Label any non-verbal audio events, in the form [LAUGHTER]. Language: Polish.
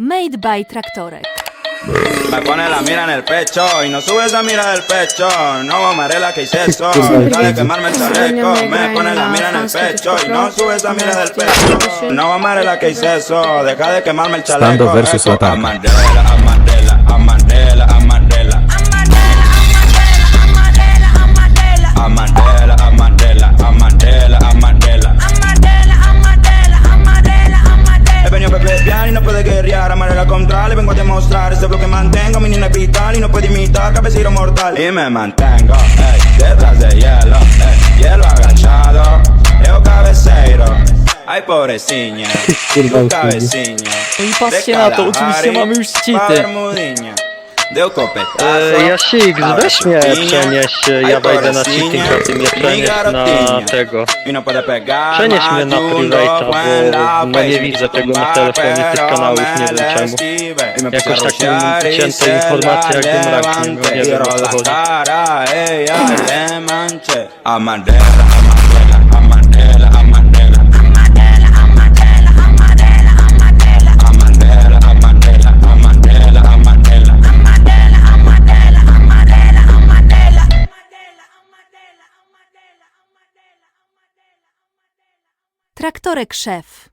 Made by Traktorek. Me pone la mira en el pecho y no sube esa mira del pecho. No amarela que hice eso. Deja de quemarme el chaleco. Me pone la mira en el pecho y no sube esa mira del pecho. No amarela que hice eso. Deja de quemarme el chaleco. Stando versus guerrear. Amarela contra, le vengo a demostrar. Ese bloque mantengo, mi niña es vital y no puede imitar. Cabecero mortal. Y me mantengo, ey, detrás de hielo, ey, hielo agachado. Yo cabeceiro. Ay, pobrecilla, tu cabeciña. No i patrzcie na Deu copetazo. E, Jasik, weź mnie przenieś, ja wejdę na cheating, a ty mnie przenieś na tego. No Przenieś mnie na la bo no nie widzę tego na telefonie, tych kanałów, nie wiem czemu. Jakoś tak mam wycięte se informacje jak bym rakiem, levante. nie wiem o co chodzi. [CLEARS THROAT] Traktorek szef.